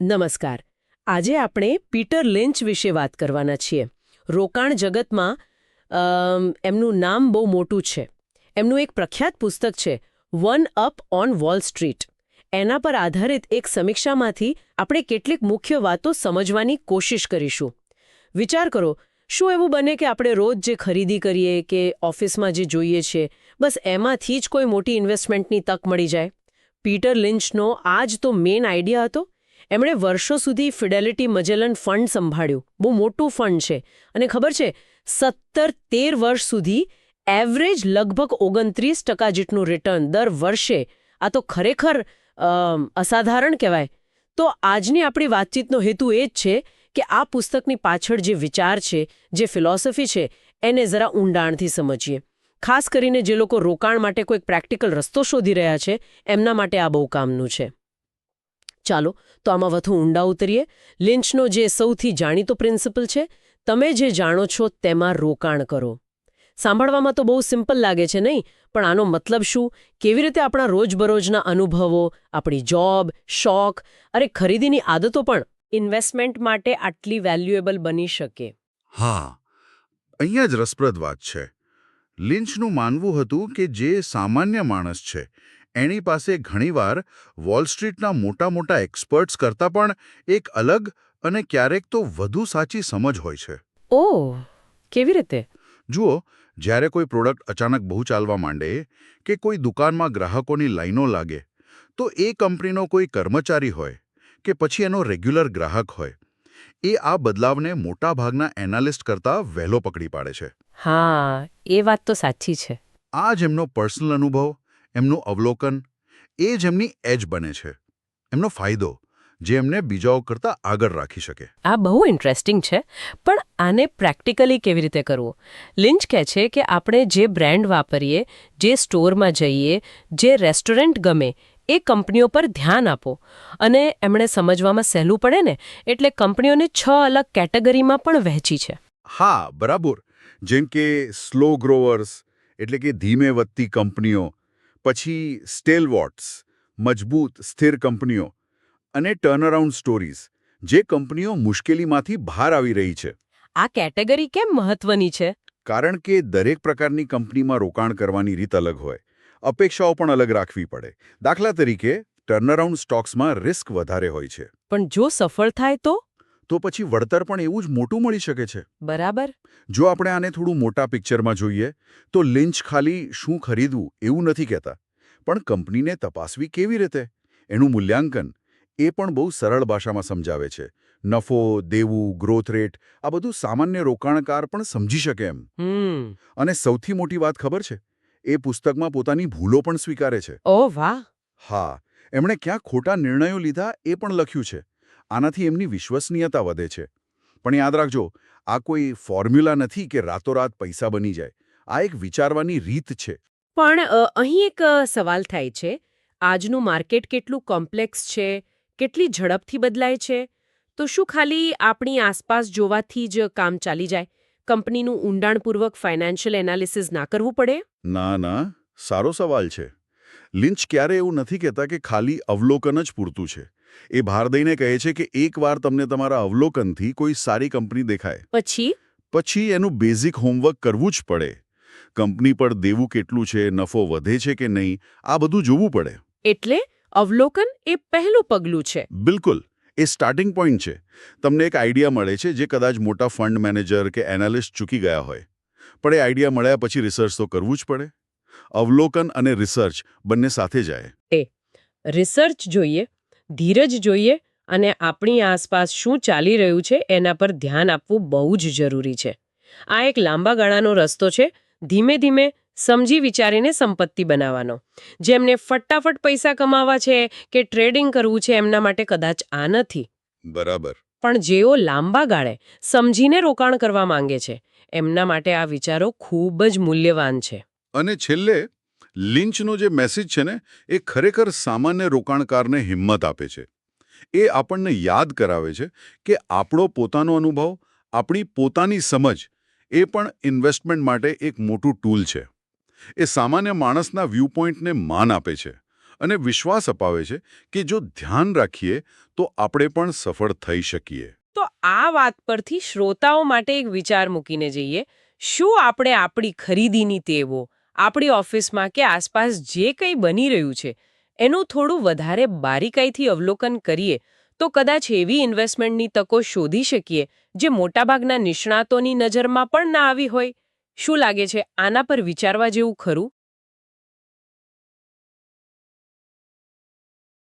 નમસ્કાર. આજે આપણે પીટર લિંચ વિશે વાત કરવાના છીએ. રોકાણ જગતમાં એમનું નામ બહુ મોટું છે. એમનું એક પ્રખ્યાત પુસ્તક છે, one up on Wall Street. એના પર આધારિત એક સમીક્ષામાંથી આપણે કેટલીક મુખ્ય વાતો સમજવાની કોશિશ કરીશું. વિચાર કરો, શું એવું બને કે આપણે રોજ જે ખરીદી કરીએ કે ઓફિસમાં જે જોઈએ છે, બસ એમાંથી જ કોઈ મોટી ઇન્વેસ્ટમેન્ટની તક મળી જાય? પીટર લિંચનો આ જ તો મેઇન આઈડિયા હતો? એમણે વર્ષો સુધી ફિડેલિટી મજેલન ફંડ સંભાળ્યું. બહુ મોટું ફંડ છે. અને ખબર છે, સત્તર તેર વર્ષ સુધી એવરેજ લગભગ ઓગણત્રીસ ટકા જેટલું રિટર્ન દર વર્ષે. આ તો ખરેખર અસાધારણ કહેવાય. તો આજની આપણી વાતચીતનો હેતુ એ જ છે કે આ પુસ્તકની પાછળ જે વિચાર છે, જે ફિલોસોફી છે, એને જરા ઊંડાણથી સમજીએ. ખાસ કરીને જે લોકો રોકાણ માટે કોઈક પ્રેક્ટિકલ રસ્તો શોધી રહ્યા છે, એમના માટે આ બહુ કામનું છે. ચાલો, તો આમાં વધુ ઊંડા ઉતરીએ. લિંચનો જે સૌથી જાણીતો પ્રિન્સિપલ છે, તમે જે જાણો છો તેમાં રોકાણ કરો. સાંભળવામાં તો બહુ સિમ્પલ લાગે છે નહીં, પણ આનો મતલબ શું? કેવી રીતે આપણા રોજબરોજના અનુભવો, આપણી જોબ, શોખ, અરે ખરીદીની આદતો પણ ઇન્વેસ્ટમેન્ટ માટે આટલી વેલ્યુએબલ બની શકે? હા, અહીંયા જ રસપ્રદ વાત છે. લિંચનું માનવું હતું કે જે સામાન્ય માણસ છે એની પાસે ઘણીવાર વોલ સ્ટ્રીટના મોટા મોટા એક્સપર્ટ્સ કરતાં પણ એક અલગ અને ક્યારેક તો વધુ સાચી સમજ હોય છે. ઓહ કેવી રીતે? જુઓ જ્યારે કોઈ પ્રોડક્ટ અચાનક બહુ ચાલવા માંડે કે કોઈ દુકાનમાં ગ્રાહકોની લાઈનો લાગે તો એ કંપનીનો કોઈ કર્મચારી હોય કે પછી એનો રેગ્યુલર ગ્રાહક હોય એ આ બદલાવને મોટાભાગના એનાલિસ્ટ કરતાં વહેલો પકડી પાડે છે. હા એ વાત તો સાચી છે. આ જ એમનો પર્સનલ અનુભવ એમનું અવલોકન એ જ એમની એજ બને છે એમનો ફાયદો જે એમને બીજાઓ કરતાં આગળ રાખી શકે. આ બહુ ઇન્ટરેસ્ટિંગ છે પણ આને પ્રેક્ટિકલી કેવી રીતે કરવું? લિંચ કહે છે કે આપણે જે બ્રાન્ડ વાપરીએ જે સ્ટોરમાં જઈએ જે રેસ્ટોરન્ટ ગમે એ કંપનીઓ પર ધ્યાન આપો. અને એમણે સમજવામાં સહેલું પડે ને એટલે કંપનીઓને છ અલગ કેટેગરીમાં પણ વહેંચી છે. હા બરાબર. જેમ કે સ્લો ગ્રોવર્સ એટલે કે ધીમે વધતી કંપનીઓ પછી સ્ટેલવોટ્સ મજબૂત સ્થિર કંપનીઓ અને ટર્નઅરાઉન્ડ સ્ટોરીઝ જે કંપનીઓ મુશ્કેલીમાંથી બહાર આવી રહી છે. આ કેટેગરી કેમ મહત્વની છે? કારણ કે દરેક પ્રકારની કંપનીમાં રોકાણ કરવાની રીત અલગ હોય. અપેક્ષાઓ પણ અલગ રાખવી પડે. દાખલા તરીકે ટર્નઅરાઉન્ડ સ્ટોક્સમાં રિસ્ક વધારે હોય છે. પણ જો સફળ થાય તો? તો પછી વળતર પણ એવું જ મોટું મળી શકે છે. બરાબર. જો આપણે આને થોડું મોટા પિક્ચરમાં જોઈએ તો લિંચ ખાલી શું ખરીદવું એવું નથી કહેતા. પણ કંપનીને તપાસવી કેવી રીતે? એનું મૂલ્યાંકન એ પણ બહુ સરળ ભાષામાં સમજાવે છે. નફો દેવું ગ્રોથ રેટ આ બધું સામાન્ય રોકાણકાર પણ સમજી શકે એમ. અને સૌથી મોટી વાત ખબર છે? એ પુસ્તકમાં પોતાની ભૂલો પણ સ્વીકારે છે. ઓ વાહ. હા એમણે ક્યાં ખોટા નિર્ણયો લીધા એ પણ લખ્યું છે. આનાથી એમની વિશ્વસનીયતા વધે છે. પણ યાદ રાખજો આ કોઈ ફોર્મ્યુલા નથી કે રાતોરાત પૈસા બની જાય. આ એક વિચારવાની રીત છે. પણ અહીં એક સવાલ થાય છે. આજનું માર્કેટ કેટલું કોમ્પ્લેક્સ છે? કેટલી ઝડપથી બદલાય છે? તો શું ખાલી આપણી આસપાસ જોવાથી જ કામ ચાલી જાય? કંપનીનું ઊંડાણપૂર્વક ફાઇનાન્શિયલ એનાલિસિસ ના કરવું પડે? ના ના. સારો સવાલ છે. લિંચ ક્યારે એવું નથી કહેતા કે ખાલી અવલોકન જ પૂરતું છે. એ ભાર દઈને કહે છે કે એકવાર તમને તમારા અવલોકનથી કોઈ સારી કંપની દેખાય. પછી? પછી એનું બેઝિક હોમવર્ક કરવું જ પડે. કંપની પર દેવું કેટલું છે નફો વધે છે કે નહીં આ બધું જોવું પડે. એટલે અવલોકન એ પહેલું પગલું છે. બિલકુલ. એ સ્ટાર્ટિંગ પોઈન્ટ છે. તમને એક આઈડિયા મળે છે જે કદાચ મોટા ફંડ મેનેજર કે એનાલિસ્ટ ચૂકી ગયા હોય. પણ એ આઈડિયા મળ્યા પછી રિસર્ચ તો કરવું જ પડે. અવલોકન અને રિસર્ચ બંને સાથે જાય. રિસર્ચ જોઈએ ધીરજ જોઈએ અને આપણી આસપાસ શું ચાલી રહ્યું છે એના પર ધ્યાન આપવું બહુ જ જરૂરી છે. આ એક લાંબા ગાળાનો રસ્તો છે ધીમે ધીમે સમજી વિચારીને સંપત્તિ બનાવવાનો. જેમને ફટાફટ પૈસા કમાવા છે કે ટ્રેડિંગ કરવું છે એમના માટે કદાચ આ નથી. બરાબર. પણ જેઓ લાંબા ગાળે સમજીને રોકાણ કરવા માંગે છે એમના માટે આ વિચારો ખૂબ જ મૂલ્યવાન છે. અને છેલ્લે લિંચનો જે મેસેજ છે ને, એ ખરેખર સામાન્ય રોકાણકારને હિંમત આપે છે. એ આપણને યાદ કરાવે છે કે આપણો પોતાનો અનુભવ, આપણી પોતાની સમજ, એ પણ ઇન્વેસ્ટમેન્ટ માટે એક મોટું ટૂલ છે. એ સામાન્ય માણસના વ્યૂ પોઈન્ટને માન આપે છે અને વિશ્વાસ અપાવે છે કે જો ધ્યાન રાખીએ, તો આપણે પણ સફળ થઈ શકીએ. તો આ વાત પરથી શ્રોતાઓ માટે એક વિચાર મૂકીને જઈએ. શું આપણે આપણી ખરીદીની ટેવો આપણી ઓફિસમાં કે આસપાસ જે કંઈ બની રહ્યું છે, એનું થોડું વધારે બારીકાઈથી અવલોકન કરીએ, તો કદાચ એવી ઇન્વેસ્ટમેન્ટની તકો શોધી શકીએ, જે મોટાભાગના નિષ્ણાતોની નજરમાં પણ ના આવી હોય. શું લાગે છે, આના પર વિચારવા જેવું ખરું?